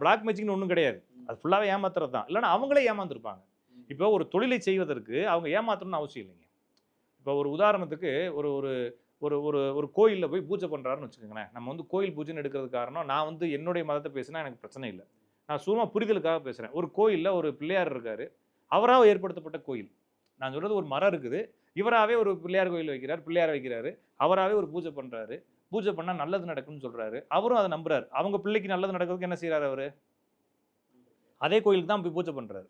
Black மேஜிக்னு ஒன்றும் கிடையாது. அது ஃபுல்லாகவே ஏமாத்துறது தான். இல்லைன்னா அவங்களே ஏமாந்துருப்பாங்க. இப்போ ஒரு தொழிலை செய்வதற்கு அவங்க ஏமாத்தணும்னு அவசியம் இல்லைங்க. இப்போ ஒரு உதாரணத்துக்கு ஒரு ஒரு ஒரு ஒரு ஒரு கோயிலில் போய் பூஜை பண்ணுறாருன்னு வச்சுக்கோங்களேன். நம்ம வந்து கோயில் பூஜைன்னு எடுக்கிறது காரணம் நான் வந்து என்னுடைய மதத்தை பேசினா எனக்கு பிரச்சனை இல்லை. நான் சும்மா புரிதலுக்காக பேசுகிறேன் ஒரு கோயிலில் ஒரு பிள்ளையார் இருக்கார். அவராக ஏற்படுத்தப்பட்ட கோயில். நான் சொல்கிறது ஒரு மரம் இருக்குது. இவராகவே ஒரு பிள்ளையார் கோயில் வைக்கிறார் பிள்ளையார் வைக்கிறாரு. அவராகவே ஒரு பூஜை பண்ணுறாரு பூஜை பண்ணால் நல்லது நடக்கும்னு சொல்கிறாரு அவரும் அதை நம்புறாரு. அவங்க பிள்ளைக்கு நல்லது நடக்கிறதுக்கு என்ன செய்கிறாரு அவர்? அதே கோயிலுக்கு தான் போய் பூஜை பண்ணுறாரு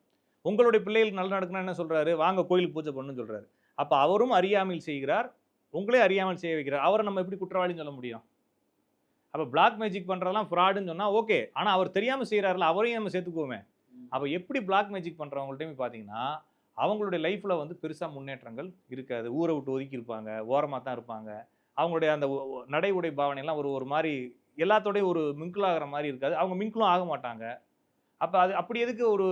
உங்களுடைய பிள்ளைகளுக்கு நல்லது நடக்கணும்னா என்ன சொல்கிறாரு வாங்க கோயிலுக்கு பூஜை பண்ணுன்னு சொல்கிறாரு அப்போ அவரும் அறியாமையில் செய்கிறார். உங்களே அறியாமல் செய்ய வைக்கிறார். அவரை நம்ம எப்படி குற்றவாளின்னு சொல்ல முடியும்? அப்போ பிளாக் மேஜிக் பண்ணுறதெல்லாம் ஃப்ராடுன்னு சொன்னால் ஓகே ஆனால் அவர் தெரியாமல் செய்கிறாருல அவரையும் நம்ம சேர்த்துக்குவோமே. அப்போ எப்படி பிளாக் மேஜிக் பண்ணுறவங்கள்ட்டையும் பார்த்தீங்கன்னா அவங்களுடைய லைஃப்பில் வந்து பெருசாக முன்னேற்றங்கள் இருக்காது. ஊரை விட்டு ஒதுக்கி இருப்பாங்க. ஓரமாக தான் இருப்பாங்க. அவங்களுடைய அந்த நடை உடை பாவனையெல்லாம் ஒரு ஒரு மாதிரி எல்லாத்தோடையும் ஒரு மிங்கிள் ஆகிற மாதிரி இருக்காது. அவங்க மிங்கிளும் ஆக மாட்டாங்க. அப்போ அது அப்படி எதுக்கு ஒரு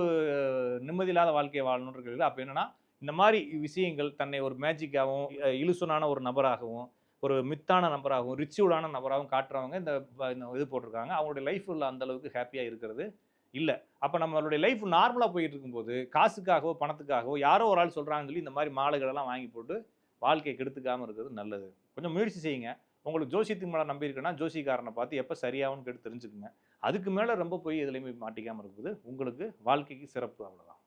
நிம்மதி இல்லாத வாழ்க்கையை வாழணுன்ற கேள்வி அப்போ என்னென்னா இந்த மாதிரி விஷயங்கள் தன்னை ஒரு மேஜிக்காகவும் இலுசுனான ஒரு நபராகவும் ஒரு மித்தான நபராகவும் ரிச்சுவலான நபராகவும் காட்டுறவங்க இந்த இது போட்டிருக்காங்க. அவங்களுடைய லைஃப் உள்ள அந்த அளவுக்கு ஹாப்பியாக இருக்கிறது இல்லை. அப்போ நம்மளுடைய லைஃப் நார்மலாக போயிட்டு இருக்கும்போது காசுக்காகவோ பணத்துக்காகவோ யாரோ ஒரு ஆள் சொல்கிறாங்கன்னு சொல்லி இந்த மாதிரி மாலைகளெல்லாம் வாங்கி போட்டு வாழ்க்கையை கெடுத்துக்காமல் இருக்கிறது நல்லது. கொஞ்சம் முயற்சி செய்யுங்க. உங்களுக்கு ஜோசியத்துக்கு மேலே நம்பி இருக்குன்னா ஜோசிக்காரனை பார்த்து எப்போ சரியாகும்னு கேட்டு தெரிஞ்சுக்குங்க. அதுக்கு மேலே ரொம்ப போய் எதுலேயுமே மாட்டிக்காமல் இருக்குது உங்களுக்கு வாழ்க்கைக்கு சிறப்பு. அவ்வளோதான்